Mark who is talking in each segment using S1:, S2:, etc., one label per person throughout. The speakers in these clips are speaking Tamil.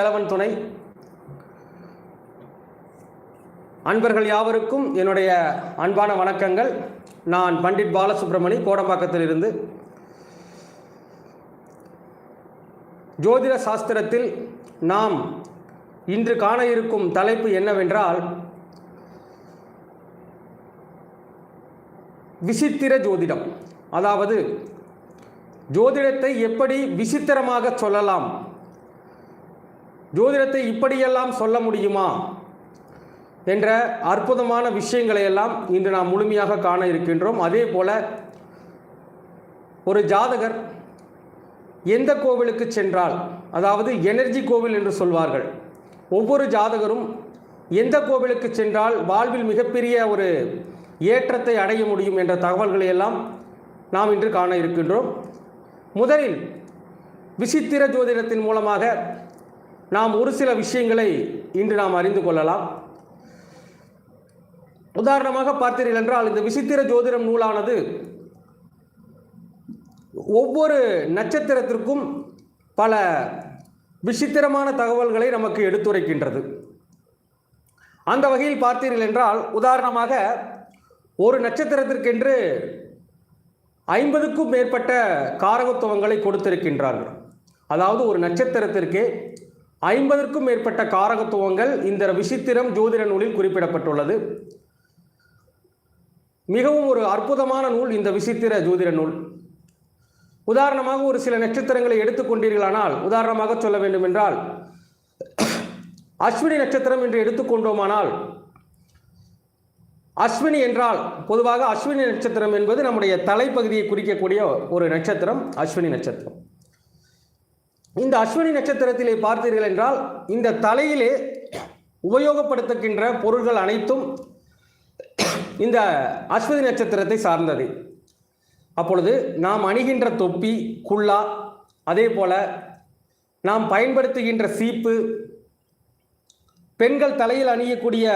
S1: வேலவன் துணை. அன்பர்கள் யாவருக்கும் என்னுடைய அன்பான வணக்கங்கள். நான் பண்டிட் பாலசுப்ரமணி கோடம்பாக்கத்திலிருந்து. ஜோதிட சாஸ்திரத்தில் நாம் இன்று காண இருக்கும் தலைப்பு என்னவென்றால் விசித்திர ஜோதிடம். அதாவது ஜோதிடத்தை எப்படி விசித்திரமாக சொல்லலாம்? ஜோதிடத்தை இப்படியெல்லாம் சொல்ல முடியுமா? என்ற அற்புதமான விஷயங்களை எல்லாம் இன்று நாம் முழுமையாக காண இருக்கின்றோம். அதே போல ஒரு ஜாதகர் எந்த கோவிலுக்கு சென்றால் அதாவது எனர்ஜி கோவில் என்று சொல்வார்கள் ஒவ்வொரு ஜாதகரும் எந்த கோவிலுக்கு சென்றால் வாழ்வில் மிகப்பெரிய ஒரு ஏற்றத்தை அடைய முடியும் என்ற தகவல்களை எல்லாம் நாம் இன்று காண இருக்கின்றோம். முதலில் விசித்திர ஜோதிடத்தின் மூலமாக நாம் ஒரு சில விஷயங்களை இன்று நாம் அறிந்து கொள்ளலாம். உதாரணமாக பார்த்தீர்கள் என்றால் இந்த விசித்திர ஜோதிடம் நூலானது ஒவ்வொரு நட்சத்திரத்திற்கும் பல விசித்திரமான தகவல்களை நமக்கு எடுத்துரைக்கின்றது. அந்த வகையில் பார்த்தீர்கள் என்றால் உதாரணமாக ஒரு நட்சத்திரத்திற்கென்று ஐம்பதுக்கும் மேற்பட்ட காரகத்துவங்களை கொடுத்திருக்கின்றார்கள். அதாவது ஒரு நட்சத்திரத்திற்கே ஐம்பதற்கும் மேற்பட்ட காரகத்துவங்கள் இந்த விசித்திரம் ஜோதிட நூலில் குறிப்பிடப்பட்டுள்ளது. மிகவும் ஒரு அற்புதமான நூல் இந்த விசித்திர ஜோதிட நூல். உதாரணமாக ஒரு சில நட்சத்திரங்களை எடுத்துக்கொண்டீர்களானால் உதாரணமாக சொல்ல வேண்டும் என்றால் அஸ்வினி நட்சத்திரம் என்று எடுத்துக்கொண்டோமானால் அஸ்வினி என்றால் பொதுவாக அஸ்வினி நட்சத்திரம் என்பது நம்முடைய தலைப்பகுதியை குறிக்கக்கூடிய ஒரு நட்சத்திரம் அஸ்வினி நட்சத்திரம். இந்த அஸ்வினி நட்சத்திரத்திலே பார்த்தீர்கள் என்றால் இந்த தலையிலே உபயோகப்படுத்துகின்ற பொருள்கள் அனைத்தும் இந்த அஸ்வதி நட்சத்திரத்தை சார்ந்தது. அப்பொழுது நாம் அணிகின்ற தொப்பி குல்லா அதே போல நாம் பயன்படுத்துகின்ற சீப்பு பெண்கள் தலையில் அணியக்கூடிய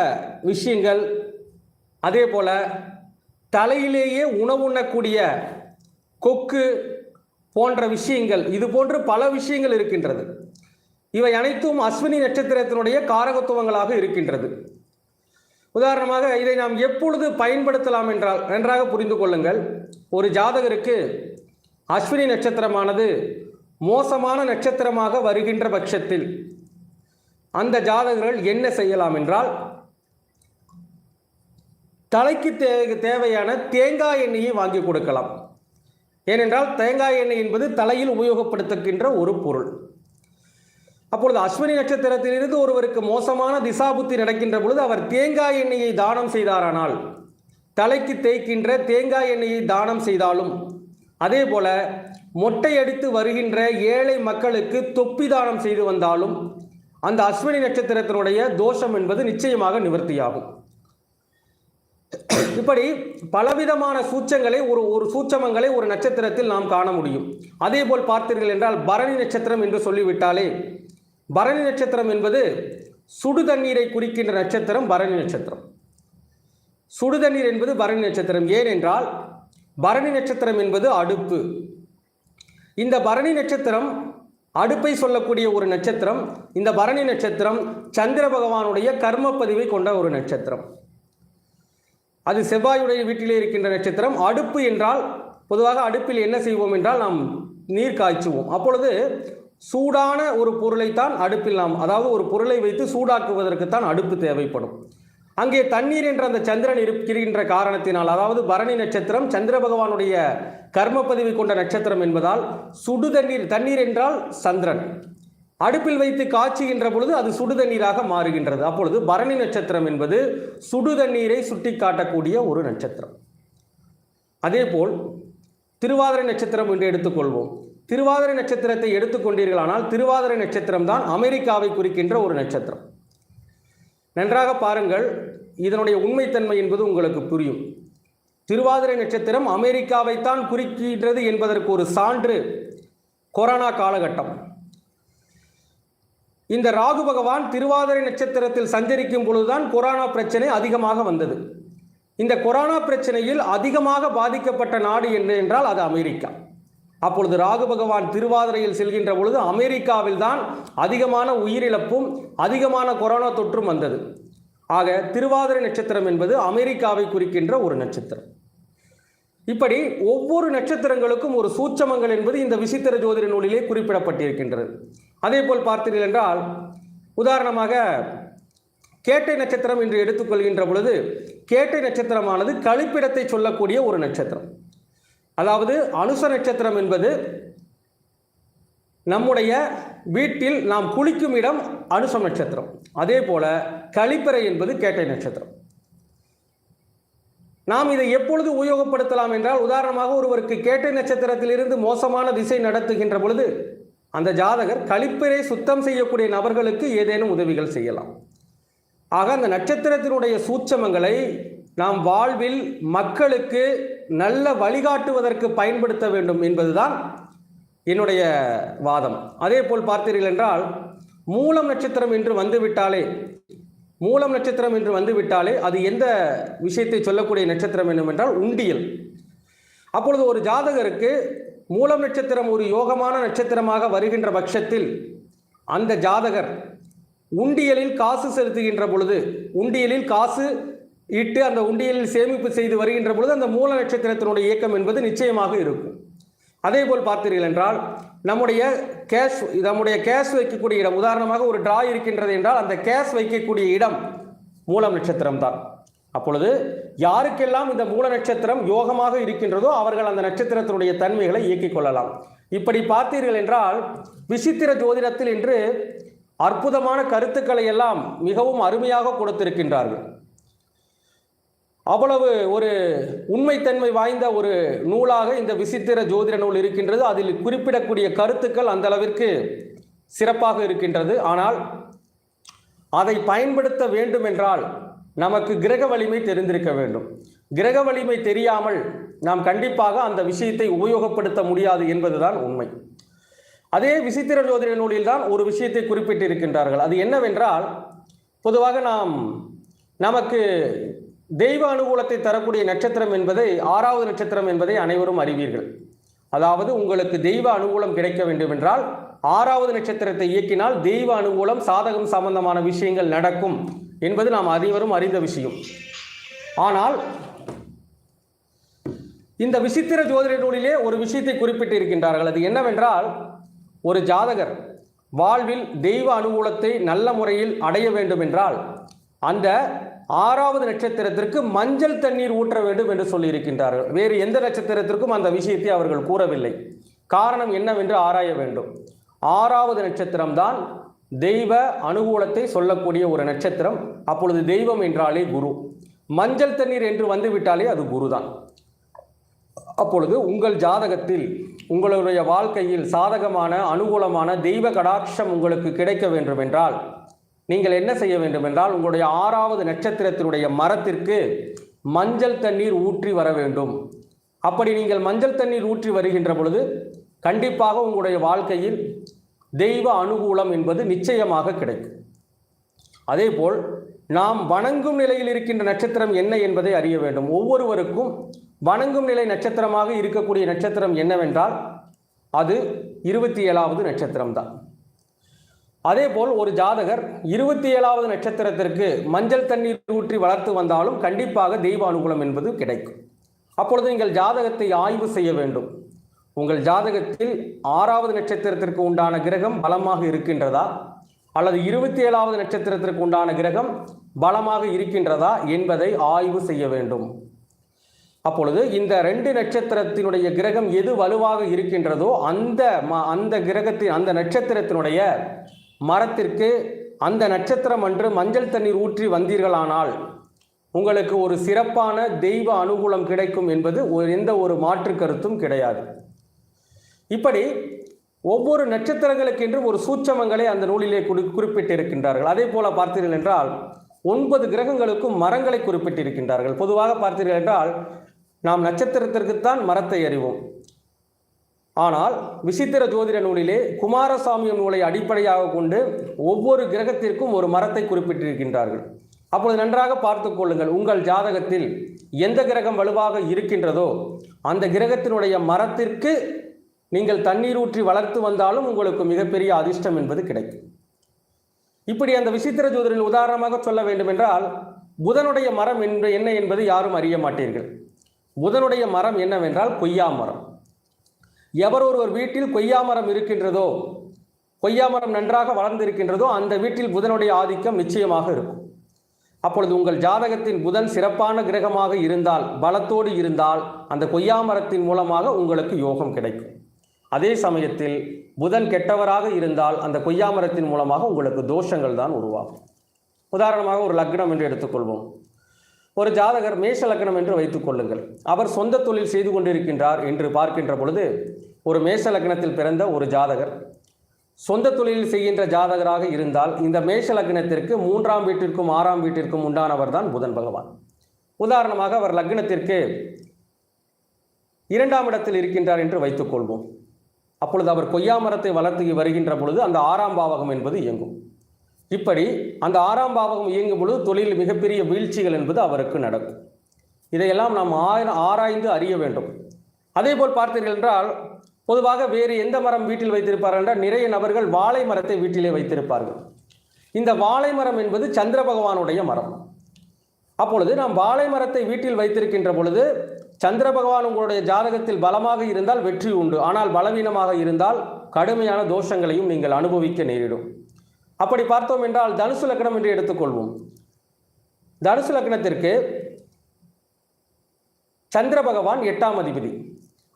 S1: விஷயங்கள் அதே போல தலையிலேயே உணவுண்ணக்கூடிய கொக்கு போன்ற விஷயங்கள் இது போன்று பல விஷயங்கள் இருக்கின்றது. இவை அனைத்தும் அஸ்வினி நட்சத்திரத்தினுடைய காரகத்துவங்களாக இருக்கின்றது. உதாரணமாக இதை நாம் எப்பொழுது பயன்படுத்தலாம் என்றால் நன்றாக புரிந்து கொள்ளுங்கள். ஒரு ஜாதகருக்கு அஸ்வினி நட்சத்திரமானது மோசமான நட்சத்திரமாக வருகின்ற பட்சத்தில் அந்த ஜாதகர்கள் என்ன செய்யலாம் என்றால் தலைக்கு தே தேவையான தேங்காய் எண்ணெயை வாங்கி கொடுக்கலாம். ஏனென்றால் தேங்காய் எண்ணெய் என்பது தலையில் உபயோகப்படுத்துகின்ற ஒரு பொருள். அப்பொழுது அஸ்வினி நட்சத்திரத்திலிருந்து ஒருவருக்கு மோசமான திசாபுத்தி நடக்கின்ற பொழுது அவர் தேங்காய் எண்ணெயை தானம் செய்தாரானால் தலைக்கு தேய்க்கின்ற தேங்காய் எண்ணெயை தானம் செய்தாலும் அதே போல மொட்டை அடித்து வருகின்ற ஏழை மக்களுக்கு தொப்பி தானம் செய்து வந்தாலும் அந்த அஸ்வினி நட்சத்திரத்தினுடைய தோஷம் என்பது நிச்சயமாக நிவர்த்தியாகும். இப்படி பலவிதமான சூச்சங்களை ஒரு ஒரு சூச்சமங்களை ஒரு நட்சத்திரத்தில் நாம் காண முடியும். அதே போல் பார்த்தீர்கள் என்றால் பரணி நட்சத்திரம் என்று சொல்லிவிட்டாலே பரணி நட்சத்திரம் என்பது சுடு தண்ணீரை குறிக்கின்ற நட்சத்திரம் பரணி நட்சத்திரம். சுடு தண்ணீர் என்பது பரணி நட்சத்திரம். ஏனென்றால் பரணி நட்சத்திரம் என்பது அடுப்பு. இந்த பரணி நட்சத்திரம் அடுப்பை சொல்லக்கூடிய ஒரு நட்சத்திரம் இந்த பரணி நட்சத்திரம் சந்திர பகவானுடைய கர்ம கொண்ட ஒரு நட்சத்திரம். அது செவ்வாயுடைய வீட்டிலே இருக்கின்ற நட்சத்திரம். அடுப்பு என்றால் பொதுவாக அடுப்பில் என்ன செய்வோம் என்றால் நாம் நீர் காய்ச்சுவோம். அப்பொழுது சூடான ஒரு பொருளைத்தான் அடுப்பில் நாம் அதாவது ஒரு பொருளை வைத்து சூடாக்குவதற்குத்தான் அடுப்பு தேவைப்படும். அங்கே தண்ணீர் என்ற அந்த சந்திரன் இருக்கின்ற காரணத்தினால் அதாவது பரணி நட்சத்திரம் சந்திர பகவானுடைய கர்மப்பதிவு கொண்ட நட்சத்திரம் என்பதால் சுடு தண்ணீர் தண்ணீர் என்றால் சந்திரன். அடுப்பில் வைத்து காய்ச்சுகின்ற பொழுது அது சுடு தண்ணீராக மாறுகின்றது. அப்பொழுது பரணி நட்சத்திரம் என்பது சுடுதண்ணீரை சுட்டி காட்டக்கூடிய ஒரு நட்சத்திரம். அதேபோல் திருவாதிரை நட்சத்திரம் என்று எடுத்துக்கொள்வோம். திருவாதிரை நட்சத்திரத்தை எடுத்துக்கொண்டீர்களானால் திருவாதிரை நட்சத்திரம் தான் அமெரிக்காவை குறிக்கின்ற ஒரு நட்சத்திரம். நன்றாக பாருங்கள் இதனுடைய உண்மைத்தன்மை என்பது உங்களுக்கு புரியும். திருவாதிரை நட்சத்திரம் அமெரிக்காவைத்தான் குறிக்கின்றது என்பதற்கு ஒரு சான்று கொரோனா காலகட்டம். இந்த ராகு பகவான் திருவாதிரை நட்சத்திரத்தில் சஞ்சரிக்கும் பொழுதுதான் கொரோனா பிரச்சனை அதிகமாக வந்தது. இந்த கொரோனா பிரச்சனையில் அதிகமாக பாதிக்கப்பட்ட நாடு என்ன என்றால் அது அமெரிக்கா. அப்பொழுது ராகு பகவான் திருவாதிரையில் செல்கின்ற பொழுது அமெரிக்காவில் தான் அதிகமான உயிரிழப்பும் அதிகமான கொரோனா தொற்றும் வந்தது. ஆக திருவாதிரை நட்சத்திரம் என்பது அமெரிக்காவை குறிக்கின்ற ஒரு நட்சத்திரம். இப்படி ஒவ்வொரு நட்சத்திரங்களுக்கும் ஒரு சூட்சமங்கள் என்பது இந்த விசித்திர ஜோதிட நூலிலே குறிப்பிடப்பட்டிருக்கின்றது. அதே போல் பார்த்தீர்கள் என்றால் உதாரணமாக கேட்டை நட்சத்திரம் என்று எடுத்துக்கொள்கின்ற பொழுது கேட்டை நட்சத்திரமானது கழிப்பிடத்தை சொல்லக்கூடிய ஒரு நட்சத்திரம். அதாவது அனுச நட்சத்திரம் என்பது நம்முடைய வீட்டில் நாம் குளிக்கும் இடம் அனுசம் நட்சத்திரம். அதே போல கழிப்பறை என்பது கேட்டை நட்சத்திரம். நாம் இதை எப்பொழுது உபயோகப்படுத்தலாம் என்றால் உதாரணமாக ஒருவருக்கு கேட்டை நட்சத்திரத்திலிருந்து மோசமான திசை நடத்துகின்ற பொழுது அந்த ஜாதகர் கழிப்பறை சுத்தம் செய்யக்கூடிய நபர்களுக்கு ஏதேனும் உதவிகள் செய்யலாம். ஆக அந்த நட்சத்திரத்தினுடைய சூட்சமங்களை நாம் வாழ்வில் மக்களுக்கு நல்ல வழிகாட்டுவதற்கு பயன்படுத்த வேண்டும் என்பதுதான் என்னுடைய வாதம். அதே போல் பார்த்தீர்கள் என்றால் மூலம் நட்சத்திரம் என்று வந்துவிட்டாலே மூலம் நட்சத்திரம் என்று வந்துவிட்டாலே அது எந்த விஷயத்தை சொல்லக்கூடிய நட்சத்திரம் என்னவென்றால் உண்டியல். அப்பொழுது ஒரு ஜாதகருக்கு மூலம் நட்சத்திரம் ஒரு யோகமான நட்சத்திரமாக வருகின்ற பட்சத்தில் அந்த ஜாதகர் உண்டியலில் காசு செலுத்துகின்ற பொழுது உண்டியலில் காசு இட்டு அந்த உண்டியலில் சேமிப்பு செய்து வருகின்ற பொழுது அந்த மூல நட்சத்திரத்தினுடைய இயக்கம் என்பது நிச்சயமாக இருக்கும். அதே போல் பார்த்தீர்கள் என்றால் நம்முடைய கேஷ் நம்முடைய கேஷ் வைக்கக்கூடிய இடம் உதாரணமாக ஒரு டிரா இருக்கின்றது என்றால் அந்த கேஷ் வைக்கக்கூடிய இடம் மூலம் நட்சத்திரம் தான் அப்பொழுது யாருக்கெல்லாம் இந்த மூல நட்சத்திரம் யோகமாக இருக்கின்றதோ அவர்கள் அந்த நட்சத்திரத்தினுடைய தன்மைகளை இயக்கிக் கொள்ளலாம். இப்படி பார்த்தீர்கள் என்றால் விசித்திர ஜோதிடத்தில் என்று அற்புதமான கருத்துக்களை எல்லாம் மிகவும் அருமையாக கொடுத்திருக்கின்றார்கள். அவ்வளவு ஒரு உண்மைத்தன்மை வாய்ந்த ஒரு நூலாக இந்த விசித்திர ஜோதிட நூல் இருக்கின்றது. அதில் குறிப்பிடக்கூடிய கருத்துக்கள் அந்த அளவிற்கு சிறப்பாக இருக்கின்றது. ஆனால் அதை பயன்படுத்த வேண்டும் என்றால் நமக்கு கிரக வலிமை தெரிந்திருக்க வேண்டும். கிரக வலிமை தெரியாமல் நாம் கண்டிப்பாக அந்த விஷயத்தை உபயோகப்படுத்த முடியாது என்பதுதான் உண்மை. அதே விசித்திர ஜோதிட நூலில் தான் ஒரு விஷயத்தை குறிப்பிட்டிருக்கின்றார்கள். அது என்னவென்றால் பொதுவாக நாம் நமக்கு தெய்வ அனுகூலத்தை தரக்கூடிய நட்சத்திரம் என்பதை ஆறாவது நட்சத்திரம் என்பதை அனைவரும் அறிவீர்கள். அதாவது உங்களுக்கு தெய்வ அனுகூலம் கிடைக்க வேண்டுமென்றால் ஆறாவது நட்சத்திரத்தை இயக்கினால் தெய்வ அனுகூலம் சாதகம் சம்பந்தமான விஷயங்கள் நடக்கும். என்பது நாம் அனைவரும் அறிந்த விஷயம். ஆனால் இந்த விசித்திர ஜோதிட நூலிலே ஒரு விஷயத்தை குறிப்பிட்டு இருக்கின்றார்கள் அது என்னவென்றால் ஒரு ஜாதகர் வாழ்வில் தெய்வ அனுகூலத்தை நல்ல முறையில் அடைய வேண்டும் என்றால் அந்த ஆறாவது நட்சத்திரத்திற்கு மஞ்சள் தண்ணீர் ஊற்ற வேண்டும் என்று சொல்லியிருக்கின்றார்கள். வேறு எந்த நட்சத்திரத்திற்கும் அந்த விஷயத்தை அவர்கள் கூறவில்லை. காரணம் என்னவென்று ஆராய வேண்டும். ஆறாவது நட்சத்திரம்தான் தெய்வ அனுகூலத்தை சொல்லக்கூடிய ஒரு நட்சத்திரம். அப்பொழுது தெய்வம் என்றாலே குரு. மஞ்சள் தண்ணீர் என்று வந்துவிட்டாலே அது குருதான். அப்பொழுது உங்கள் ஜாதகத்தில் உங்களுடைய வாழ்க்கையில் சாதகமான அனுகூலமான தெய்வ கடாட்சம் உங்களுக்கு கிடைக்க வேண்டுமென்றால் நீங்கள் என்ன செய்ய வேண்டுமென்றால் உங்களுடைய ஆறாவது நட்சத்திரத்தினுடைய மரத்திற்கு மஞ்சள் தண்ணீர் ஊற்றி வர வேண்டும். அப்படி நீங்கள் மஞ்சள் தண்ணீர் ஊற்றி வருகின்ற பொழுது கண்டிப்பாக உங்களுடைய வாழ்க்கையில் தெய்வ அனுகூலம் என்பது நிச்சயமாக கிடைக்கும். அதேபோல் நாம் வணங்கும் நிலையில் இருக்கின்ற நட்சத்திரம் என்ன என்பதை அறிய வேண்டும். ஒவ்வொருவருக்கும் வணங்கும் நிலை நட்சத்திரமாக இருக்கக்கூடிய நட்சத்திரம் என்னவென்றால் அது இருபத்தி ஏழாவது நட்சத்திரம் தான் அதேபோல் ஒரு ஜாதகர் இருபத்தி ஏழாவது நட்சத்திரத்திற்கு மஞ்சள் தண்ணீர் ஊற்றி வளர்த்து வந்தாலும் கண்டிப்பாக தெய்வ அனுகூலம் என்பது கிடைக்கும். அப்பொழுது நீங்கள் ஜாதகத்தை ஆய்வு செய்ய வேண்டும். உங்கள் ஜாதகத்தில் ஆறாவது நட்சத்திரத்திற்கு உண்டான கிரகம் பலமாக இருக்கின்றதா? அல்லது இருபத்தி ஏழாவது நட்சத்திரத்திற்கு உண்டான கிரகம் பலமாக இருக்கின்றதா என்பதை ஆய்வு செய்ய வேண்டும். அப்பொழுது இந்த ரெண்டு நட்சத்திரத்தினுடைய கிரகம் எது வலுவாக இருக்கின்றதோ அந்த ம- அந்த கிரகத்தின் அந்த நட்சத்திரத்தினுடைய மரத்திற்கு அந்த நட்சத்திரம் அன்று மஞ்சள் தண்ணீர் ஊற்றி வந்தீர்களானால் உங்களுக்கு ஒரு சிறப்பான தெய்வ அனுகூலம் கிடைக்கும் என்பது ஒரு எந்த ஒரு மாற்று கருத்தும் கிடையாது. இப்படி ஒவ்வொரு நட்சத்திரங்களுக்கென்று ஒரு சூட்சமங்களை அந்த நூலிலே குறி குறிப்பிட்டிருக்கின்றார்கள். அதே போல பார்த்தீர்கள் என்றால் ஒன்பது கிரகங்களுக்கும் மரங்களை குறிப்பிட்டிருக்கின்றார்கள். பொதுவாக பார்த்தீர்கள் என்றால் நாம் நட்சத்திரத்திற்குத்தான் மரத்தை அறிவோம். ஆனால் விசித்திர ஜோதிட நூலிலே குமாரசாமியம் நூலை அடிப்படையாக கொண்டு ஒவ்வொரு கிரகத்திற்கும் ஒரு மரத்தை குறிப்பிட்டிருக்கின்றார்கள். அப்பொழுது நன்றாக பார்த்து கொள்ளுங்கள் உங்கள் ஜாதகத்தில் எந்த கிரகம் வலுவாக இருக்கின்றதோ அந்த கிரகத்தினுடைய மரத்திற்கு நீங்கள் தண்ணீர் ஊற்றி வளர்த்து வந்தாலும் உங்களுக்கு மிகப்பெரிய அதிர்ஷ்டம் என்பது கிடைக்கும். இப்படி அந்த விசித்திர ஜோதிடரில் உதாரணமாக சொல்ல வேண்டும் என்றால் புதனுடைய மரம் என்று என்ன என்பது யாரும் அறிய மாட்டீர்கள். புதனுடைய மரம் என்னவென்றால் கொய்யா மரம். எவர் ஒருவர் வீட்டில் கொய்யா மரம் இருக்கின்றதோ கொய்யா மரம் நன்றாக வளர்ந்திருக்கின்றதோ அந்த வீட்டில் புதனுடைய ஆதிக்கம் நிச்சயமாக இருக்கும். அப்பொழுது உங்கள் ஜாதகத்தின் புதன் சிறப்பான கிரகமாக இருந்தால் பலத்தோடு இருந்தால் அந்த கொய்யா மரத்தின் மூலமாக உங்களுக்கு யோகம் கிடைக்கும். அதே சமயத்தில் புதன் கெட்டவராக இருந்தால் அந்த கொய்யா மரத்தின் மூலமாக உங்களுக்கு தோஷங்கள் தான் உருவாகும். உதாரணமாக ஒரு லக்னம் என்று எடுத்துக்கொள்வோம். ஒரு ஜாதகர் மேஷ லக்னம் என்று வைத்துக் கொள்ளுங்கள். அவர் சொந்த தொழில் செய்து கொண்டிருக்கின்றார் என்று பார்க்கின்ற பொழுது ஒரு மேஷ லக்னத்தில் பிறந்த ஒரு ஜாதகர் சொந்த தொழில் செய்கின்ற ஜாதகராக இருந்தால் இந்த மேஷ லக்னத்திற்கு மூன்றாம் வீட்டிற்கும் ஆறாம் வீட்டிற்கும் உண்டானவர் தான் புதன் பகவான். உதாரணமாக அவர் லக்னத்திற்கு இரண்டாம் இடத்தில் இருக்கின்றார் என்று வைத்துக்கொள்வோம் அப்பொழுது அவர் கொய்யா மரத்தை வளர்த்து வருகின்ற பொழுது அந்த ஆறாம் பாவகம் என்பது இயங்கும். இப்படி அந்த ஆறாம் பாவகம் இயங்கும் பொழுது தொழில் மிகப்பெரிய வீழ்ச்சிகள் என்பது அவருக்கு நடக்கும். இதையெல்லாம் நாம் ஆய- ஆராய்ந்து அறிய வேண்டும். அதேபோல் பார்த்தீர்கள் என்றால் பொதுவாக வேறு எந்த மரம் வீட்டில் வைத்திருப்பார்கள் என்றால் நிறைய நபர்கள் வாழை மரத்தை வீட்டிலே வைத்திருப்பார்கள். இந்த வாழை மரம் என்பது சந்திர பகவானுடைய மரம். அப்பொழுது நாம் வாழை மரத்தை வீட்டில் வைத்திருக்கின்ற பொழுது சந்திர பகவான் உங்களுடைய ஜாதகத்தில் பலமாக இருந்தால் வெற்றி உண்டு. ஆனால் பலவீனமாக இருந்தால் கடுமையான தோஷங்களையும் நீங்கள் அனுபவிக்க நேரிடும். அப்படி பார்த்தோம் என்றால் தனுசு லக்னம் என்று எடுத்துக்கொள்வோம். தனுசு லக்னத்திற்கு சந்திர பகவான் எட்டாம் அதிபதி.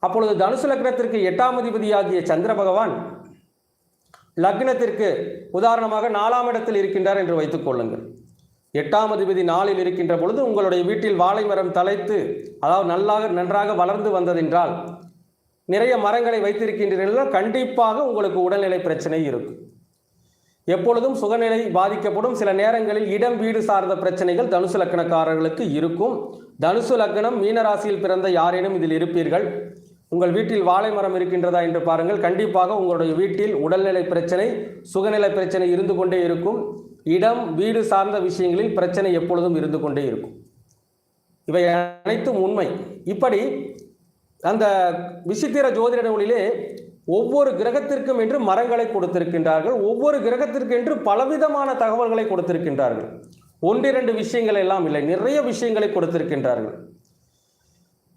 S1: அப்பொழுது தனுசு லக்னத்திற்கு எட்டாம் அதிபதியாகிய சந்திர பகவான் லக்னத்திற்கு உதாரணமாக நாலாம் இடத்தில் இருக்கின்றார் என்று வைத்துக் கொள்ளுங்கள். எட்டாம் அதிபதி நாளில் இருக்கின்ற பொழுது உங்களுடைய வீட்டில் வாழை மரம் தலைத்து அதாவது நல்லாக நன்றாக வளர்ந்து வந்ததென்றால் நிறைய மரங்களை வைத்திருக்கின்றீர்கள் கண்டிப்பாக உங்களுக்கு உடல்நிலை பிரச்சனை இருக்கும். எப்பொழுதும் சுகநிலை பாதிக்கப்படும். சில நேரங்களில் இடம் வீடு சார்ந்த பிரச்சனைகள் தனுசு லக்கணக்காரர்களுக்கு இருக்கும். தனுசு லக்னம் மீனராசியில் பிறந்த யாரேனும் இதில் இருப்பீர்கள். உங்கள் வீட்டில் வாழை மரம் இருக்கின்றதா என்று பாருங்கள். கண்டிப்பாக உங்களுடைய வீட்டில் உடல்நிலை பிரச்சனை சுகநிலை பிரச்சனை இருந்து கொண்டே இருக்கும். இடம் வீடு சார்ந்த விஷயங்களில் பிரச்சனை எப்பொழுதும் இருந்து கொண்டே இருக்கும். இவை அனைத்தும் உண்மை. இப்படி அந்த விசித்திர ஜோதிட நூலிலே ஒவ்வொரு கிரகத்திற்கும் என்று மரங்களை கொடுத்திருக்கின்றார்கள். ஒவ்வொரு கிரகத்திற்கு என்று பலவிதமான தகவல்களை கொடுத்திருக்கின்றார்கள். ஒன்றிரண்டு விஷயங்கள் எல்லாம் இல்லை. நிறைய விஷயங்களை கொடுத்திருக்கின்றார்கள்.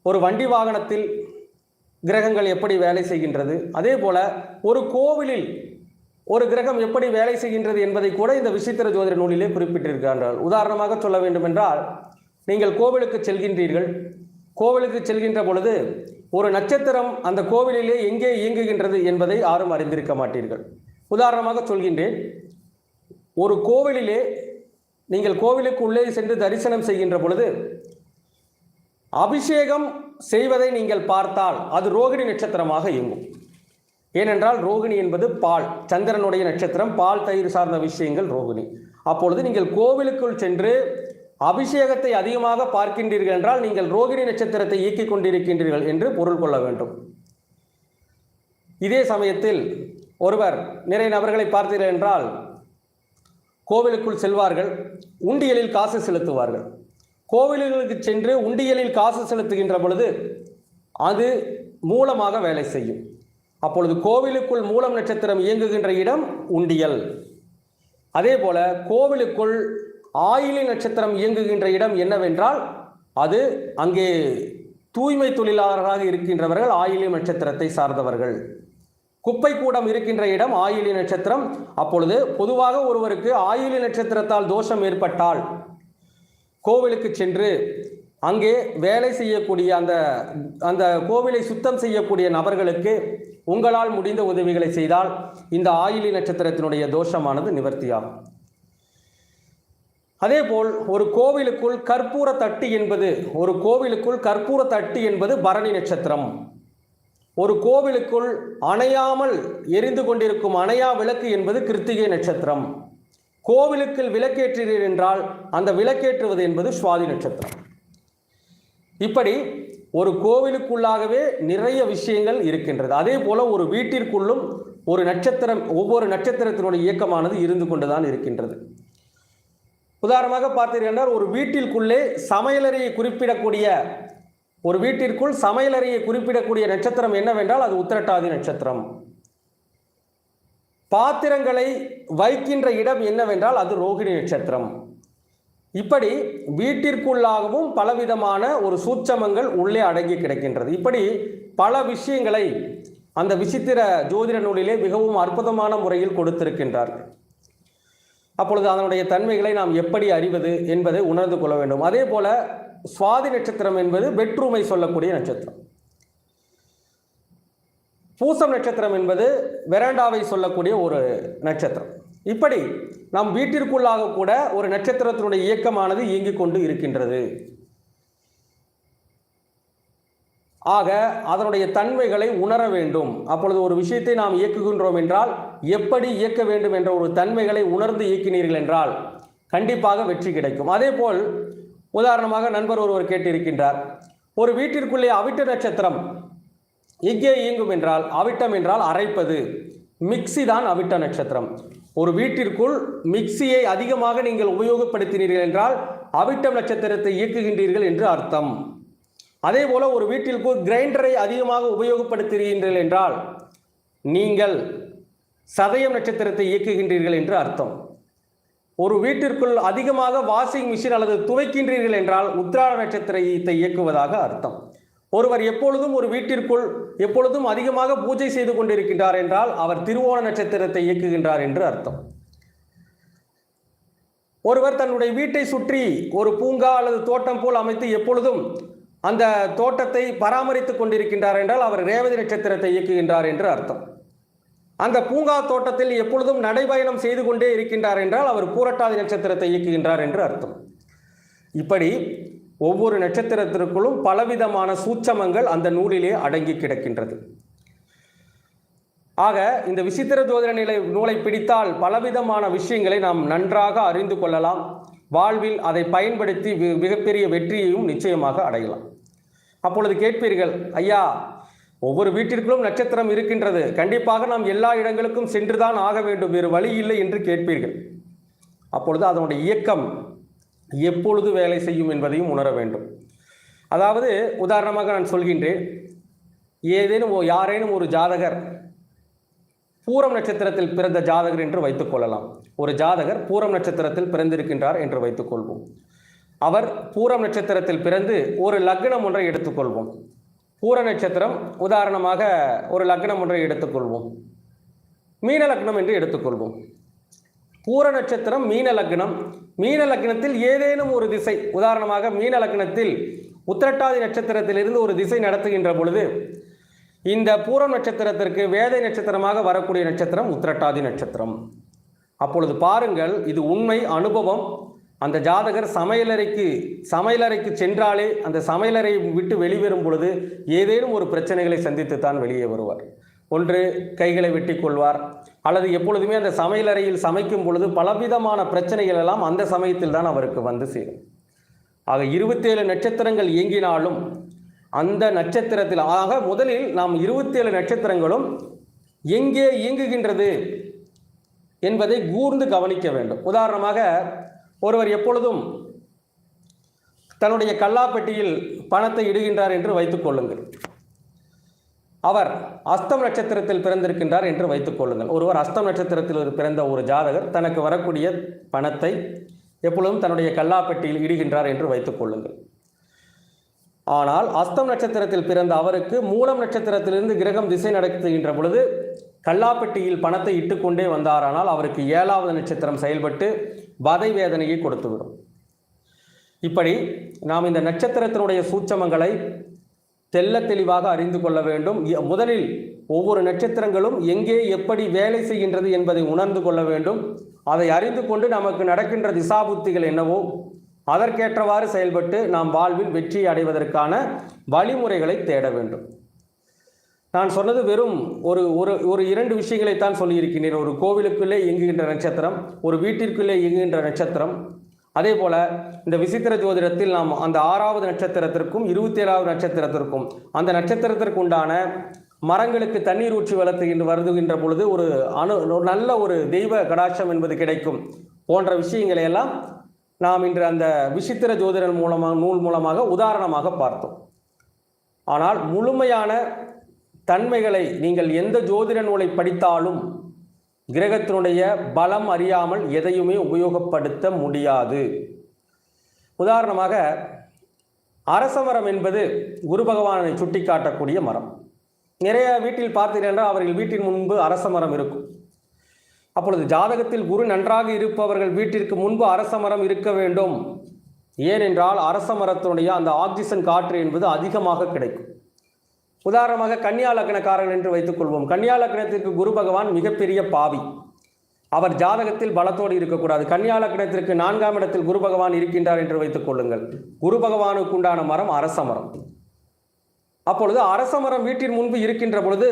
S1: ஒரு வண்டி வாகனத்தில் கிரகங்கள் எப்படி வேலை செய்கின்றது? அதே போல ஒரு கோவிலில் ஒரு கிரகம் எப்படி வேலை செய்கின்றது என்பதை கூட இந்த விசித்திர ஜோதிட நூலிலே குறிப்பிட்டிருக்கின்றார்கள். உதாரணமாக சொல்ல வேண்டுமென்றால் நீங்கள் கோவிலுக்கு செல்கின்றீர்கள். கோவிலுக்கு செல்கின்ற பொழுது ஒரு நட்சத்திரம் அந்த கோவிலிலே எங்கே இயங்குகின்றது என்பதை யாரும் அறிந்திருக்க மாட்டீர்கள். உதாரணமாக சொல்கின்றேன் ஒரு கோவிலிலே நீங்கள் கோவிலுக்கு உள்ளே சென்று தரிசனம் செய்கின்ற பொழுது அபிஷேகம் செய்வதை நீங்கள் பார்த்தால் அது ரோகிணி நட்சத்திரமாக இயங்கும். ஏனென்றால் ரோகிணி என்பது பால் சந்திரனுடைய நட்சத்திரம் பால் தயிர் சார்ந்த விஷயங்கள் ரோகிணி. அப்பொழுது நீங்கள் கோவிலுக்குள் சென்று அபிஷேகத்தை அதிகமாக பார்க்கின்றீர்கள் என்றால் நீங்கள் ரோகிணி நட்சத்திரத்தை இயக்கிக் கொண்டிருக்கின்றீர்கள் என்று பொருள் கொள்ள வேண்டும். இதே சமயத்தில் ஒருவர் நிறைய நபர்களை பார்த்தீர்கள் என்றால் கோவிலுக்குள் செல்வார்கள் உண்டியலில் காசு செலுத்துவார்கள். கோவில்களுக்கு சென்று உண்டியலில் காசு செலுத்துகின்ற பொழுது அது மூலமாக வேலை செய்யும். அப்பொழுது கோவிலுக்குள் மூலம் நட்சத்திரம் இயங்குகின்ற இடம் உண்டியல். அதே போல கோவிலுக்குள் ஆயிலி நட்சத்திரம் இயங்குகின்ற இடம் என்னவென்றால் அது அங்கே தூய்மை தொழிலாளர்களாக இருக்கின்றவர்கள் ஆயிலி நட்சத்திரத்தை சார்ந்தவர்கள். குப்பை கூடம் இருக்கின்ற இடம் ஆயிலி நட்சத்திரம். அப்பொழுது பொதுவாக ஒருவருக்கு ஆயிலி நட்சத்திரத்தால் தோஷம் ஏற்பட்டால் கோவிலுக்கு சென்று அங்கே வேலை செய்யக்கூடிய அந்த அந்த கோவிலை சுத்தம் செய்யக்கூடிய நபர்களுக்கு உங்களால் முடிந்த உதவிகளை செய்தால் இந்த ஆயிலி நட்சத்திரத்தினுடைய தோஷமானது நிவர்த்தியாகும் அதேபோல் ஒரு கோவிலுக்குள் கற்பூர தட்டு என்பது ஒரு கோவிலுக்குள் கற்பூர தட்டு என்பது பரணி நட்சத்திரம். ஒரு கோவிலுக்குள் அணையாமல் எரிந்து கொண்டிருக்கும் அணையா விளக்கு என்பது கிருத்திகை நட்சத்திரம். கோவிலுக்குள் விளக்கேற்றீர்கள் என்றால் அந்த விளக்கேற்றுவது என்பது சுவாதி நட்சத்திரம். இப்படி ஒரு கோவிலுக்குள்ளாகவே நிறைய விஷயங்கள் இருக்கின்றது. அதே போல ஒரு வீட்டிற்குள்ளும் ஒரு நட்சத்திரம் ஒவ்வொரு நட்சத்திரத்தினுடைய இயக்கமானது இருந்து கொண்டுதான் இருக்கின்றது. உதாரணமாக பார்த்தீர்கள் என்றால் ஒரு வீட்டிற்குள்ளே சமையலறையை குறிப்பிடக்கூடிய ஒரு வீட்டிற்குள் சமையலறையை குறிப்பிடக்கூடிய நட்சத்திரம் என்னவென்றால் அது உத்திரட்டாதி நட்சத்திரம். பாத்திரங்களை வைக்கின்ற இடம் என்னவென்றால் அது ரோகிணி நட்சத்திரம். இப்படி வீட்டிற்குள்ளாகவும் பலவிதமான ஒரு சூட்சமங்கள் உள்ளே அடங்கி கிடக்கின்றது. இப்படி பல விஷயங்களை அந்த விசித்திர ஜோதிட நூலிலே மிகவும் அற்புதமான முறையில் கொடுத்திருக்கின்றார்கள் அப்பொழுது அதனுடைய தன்மைகளை நாம் எப்படி அறிவது என்பதை உணர்ந்து கொள்ள வேண்டும். அதே போல சுவாதி நட்சத்திரம் என்பது வெற்றுமை சொல்லக்கூடிய நட்சத்திரம். பூசம் நட்சத்திரம் என்பது வெராண்டாவை சொல்லக்கூடிய ஒரு நட்சத்திரம். இப்படி நம் வீட்டிற்குள்ளாக கூட ஒரு நட்சத்திரத்தினுடைய இயக்கமானது இயங்கிக் கொண்டு இருக்கின்றது. ஆக அதனுடைய தன்மைகளை உணர வேண்டும். அப்பொழுது ஒரு விஷயத்தை நாம் இயக்குகின்றோம் என்றால் எப்படி இயக்க வேண்டும் என்ற ஒரு தன்மைகளை உணர்ந்து இயக்கினீர்கள் என்றால் கண்டிப்பாக வெற்றி கிடைக்கும். அதே போல் உதாரணமாக நண்பர் ஒருவர் கேட்டிருக்கின்றார் ஒரு வீட்டிற்குள்ளே அவிட்ட நட்சத்திரம் எங்கே இயங்கும் என்றால் அவிட்டம் என்றால் அரைப்பது. மிக்ஸி தான் அவிட்ட நட்சத்திரம். ஒரு வீட்டிற்குள் மிக்சியை அதிகமாக நீங்கள் உபயோகப்படுத்தினீர்கள் என்றால் அவிட்டம் நட்சத்திரத்தை இயக்குகின்றீர்கள் என்று அர்த்தம். அதே போல ஒரு வீட்டிற்குள் கிரைண்டரை அதிகமாக உபயோகப்படுத்துகிறீர்கள் என்றால் நீங்கள் சதயம் நட்சத்திரத்தை இயக்குகின்றீர்கள் என்று அர்த்தம். ஒரு வீட்டிற்குள் அதிகமாக வாஷிங் மிஷின் அல்லது துவைக்கின்றீர்கள் என்றால் உத்ராட நட்சத்திரத்தை இயக்குவதாக அர்த்தம். ஒருவர் எப்பொழுதும் ஒரு வீட்டிற்குள் எப்பொழுதும் அதிகமாக பூஜை செய்து கொண்டிருக்கின்றார் என்றால் அவர் திருவோண நட்சத்திரத்தை இயக்குகின்றார் என்று அர்த்தம். ஒருவர் தன்னுடைய வீட்டை சுற்றி ஒரு பூங்கா அல்லது தோட்டம் போல் அமைத்து எப்பொழுதும் அந்த தோட்டத்தை பராமரித்துக் கொண்டிருக்கின்றார் என்றால் அவர் ரேவதி நட்சத்திரத்தை இயக்குகின்றார் என்று அர்த்தம். அந்த பூங்கா தோட்டத்தில் எப்பொழுதும் நடைபயணம் செய்து கொண்டே இருக்கின்றார் என்றால் அவர் பூரட்டாதி நட்சத்திரத்தை இயக்குகின்றார் என்று அர்த்தம். இப்படி ஒவ்வொரு நட்சத்திரத்திற்குள்ளும் பலவிதமான சூட்சமங்கள் அந்த நூலிலே அடங்கி கிடக்கின்றது. ஆக இந்த விசித்திர ஜோதிட நிலை நூலை பிடித்தால் பலவிதமான விஷயங்களை நாம் நன்றாக அறிந்து கொள்ளலாம். வாழ்வில் அதை பயன்படுத்தி மிகப்பெரிய வெற்றியையும் நிச்சயமாக அடையலாம். அப்பொழுது கேட்பீர்கள் ஐயா ஒவ்வொரு வீட்டிற்குள்ளும் நட்சத்திரம் இருக்கின்றது. கண்டிப்பாக நாம் எல்லா இடங்களுக்கும் சென்றுதான் ஆக வேண்டும். வேறு வழி இல்லை என்று கேட்பீர்கள். அப்பொழுது அதனுடைய இயக்கம் எப்பொழுது வேலை செய்யும் என்பதையும் உணர வேண்டும். அதாவது உதாரணமாக நான் சொல்கின்றேன் ஏதேனும் ஓ- யாரேனும் ஒரு ஜாதகர் பூரம் நட்சத்திரத்தில் பிறந்த ஜாதகர் என்று வைத்துக்கொள்ளலாம் ஒரு ஜாதகர் பூரம் நட்சத்திரத்தில் பிறந்திருக்கின்றார் என்று வைத்துக்கொள்வோம் அவர் பூரம் நட்சத்திரத்தில் பிறந்து ஒரு லக்னம் ஒன்றை எடுத்துக்கொள்வோம் பூர நட்சத்திரம் உதாரணமாக ஒரு லக்னம் ஒன்றை எடுத்துக்கொள்வோம் மீன லக்னம் என்று எடுத்துக்கொள்வோம் பூர நட்சத்திரம் மீன லக்னம். மீன லக்னத்தில் ஏதேனும் ஒரு திசை உதாரணமாக மீன லக்னத்தில் உத்திரட்டாதி நட்சத்திரத்திலிருந்து ஒரு திசை நடத்துகின்ற பொழுது இந்த பூர நட்சத்திரத்திற்கு வேதை நட்சத்திரமாக வரக்கூடிய நட்சத்திரம் உத்திரட்டாதி நட்சத்திரம். அப்பொழுது பாருங்கள் இது உண்மை அனுபவம். அந்த ஜாதகர் சமையலறைக்கு சமையலறைக்கு சென்றாலே அந்த சமையலறை விட்டு வெளிவரும் பொழுது ஏதேனும் ஒரு பிரச்சனைகளை சந்தித்து தான் வெளியே வருவார். ஒன்று கைகளை வெட்டி கொள்வார் அல்லது எப்பொழுதுமே அந்த சமையலறையில் சமைக்கும் பொழுது பலவிதமான பிரச்சனைகள் எல்லாம் அந்த சமயத்தில் தான் அவருக்கு வந்து சேரும். ஆக இருபத்தேழு நட்சத்திரங்கள் இயங்கினாலும் அந்த நட்சத்திரத்தில் ஆக முதலில் நாம் இருபத்தேழு நட்சத்திரங்களும் எங்கே இயங்குகின்றது என்பதை கூர்ந்து கவனிக்க வேண்டும். உதாரணமாக ஒருவர் எப்பொழுதும் தன்னுடைய கல்லாப்பெட்டியில் பணத்தை இடுகின்றார் என்று வைத்துக் கொள்ளுங்கள். அவர் அஸ்தம் நட்சத்திரத்தில் பிறந்திருக்கின்றார் என்று வைத்துக் கொள்ளுங்கள். ஒருவர் அஸ்தம் நட்சத்திரத்தில் பிறந்த ஒரு ஜாதகர் தனக்கு வரக்கூடிய பணத்தை எப்பொழுதும் தன்னுடைய கல்லாப்பெட்டியில் இடுகின்றார் என்று வைத்துக் கொள்ளுங்கள். ஆனால் அஸ்தம் நட்சத்திரத்தில் பிறந்த அவருக்கு மூலம் நட்சத்திரத்திலிருந்து கிரகம் திசை நடத்துகின்ற பொழுது கல்லாப்பெட்டியில் பணத்தை இட்டுக்கொண்டே வந்தாரானால் அவருக்கு ஏழாவது நட்சத்திரம் செயல்பட்டு வதை வேதனையை கொடுத்துவிடும். இப்படி நாம் இந்த நட்சத்திரத்தினுடைய சூட்சமங்களை தெள்ள தெளிவாக அறிந்து கொள்ள வேண்டும். முதலில் ஒவ்வொரு நட்சத்திரங்களும் எங்கே எப்படி வேலை செய்கின்றது என்பதை உணர்ந்து கொள்ள வேண்டும். அதை அறிந்து கொண்டு நமக்கு நடக்கின்ற திசாபுத்திகள் என்னவோ அதற்கேற்றவாறு செயல்பட்டு நாம் வாழ்வில் வெற்றி அடைவதற்கான வழிமுறைகளை தேட வேண்டும். நான் சொன்னது வெறும் ஒரு ஒரு ஒரு இரண்டு விஷயங்களைத்தான் சொல்லியிருக்கிறேன். ஒரு கோவிலுக்குள்ளே இயங்குகின்ற நட்சத்திரம் ஒரு வீட்டிற்குள்ளே இயங்குகின்ற நட்சத்திரம் அதே போல இந்த விசித்திர ஜோதிடத்தில் நாம் அந்த ஆறாவது நட்சத்திரத்திற்கும் இருபத்தி ஏழாவது நட்சத்திரத்திற்கும் அந்த நட்சத்திரத்திற்கு உண்டான மரங்களுக்கு தண்ணீர் ஊற்றி வளர்த்துகின்ற வருதுகின்ற பொழுது ஒரு அணு ஒரு நல்ல ஒரு தெய்வ கடாட்சம் என்பது கிடைக்கும் போன்ற விஷயங்களை எல்லாம் நாம் இன்று அந்த விசித்திர ஜோதிடர் மூலமாக நூல் மூலமாக உதாரணமாக பார்த்தோம். ஆனால் முழுமையான தன்மைகளை நீங்கள் எந்த ஜோதிட நூலை படித்தாலும் கிரகத்தினுடைய பலம் அறியாமல் எதையுமே உபயோகப்படுத்த முடியாது. உதாரணமாக அரச மரம் என்பது குரு பகவானை சுட்டிக்காட்டக்கூடிய மரம். நிறைய வீட்டில் பார்த்தீர்கள் அவர்கள் வீட்டின் முன்பு அரச மரம் இருக்கும். அப்பொழுது ஜாதகத்தில் குரு நன்றாக இருப்பவர்கள் வீட்டிற்கு முன்பு அரச மரம் இருக்க வேண்டும். ஏனென்றால் அரச மரத்தினுடைய அந்த ஆக்சிஜன் காற்று என்பது அதிகமாக கிடைக்கும். உதாரணமாக கன்னியா லக்னக்காரர்கள் என்று வைத்துக்கொள்வோம் கன்னியா லக்னத்திற்கு குரு பகவான் மிகப்பெரிய பாவி. அவர் ஜாதகத்தில் பலத்தோடு இருக்கக்கூடாது. கன்னியா லக்னத்திற்கு நான்காம் இடத்தில் குரு பகவான் இருக்கின்றார் என்று வைத்துக் கொள்ளுங்கள். குரு பகவானுக்கு உண்டான மரம் அரச மரம். அப்பொழுது அரச மரம் வீட்டின் முன்பு இருக்கின்ற பொழுது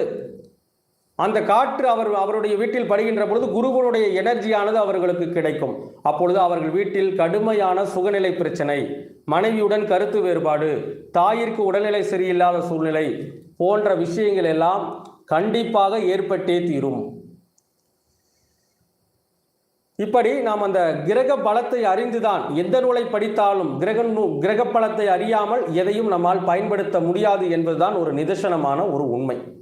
S1: அந்த காற்று அவர் அவருடைய வீட்டில் படுகின்ற பொழுது குருவனுடைய எனர்ஜியானது அவர்களுக்கு கிடைக்கும். அப்பொழுது அவர்கள் வீட்டில் கடுமையான சுகநிலை பிரச்சனை மனைவியுடன் கருத்து வேறுபாடு தாயிற்கு உடல்நிலை சரியில்லாத சூழ்நிலை போன்ற விஷயங்கள் எல்லாம் கண்டிப்பாக ஏற்பட்டே தீரும். இப்படி நாம் அந்த கிரக பலத்தை அறிந்துதான் எந்த நூலை படித்தாலும் கிரக நூ- கிரக பலத்தை அறியாமல் எதையும் நம்மால் பயன்படுத்த முடியாது என்பதுதான் ஒரு நிதர்சனமான ஒரு உண்மை.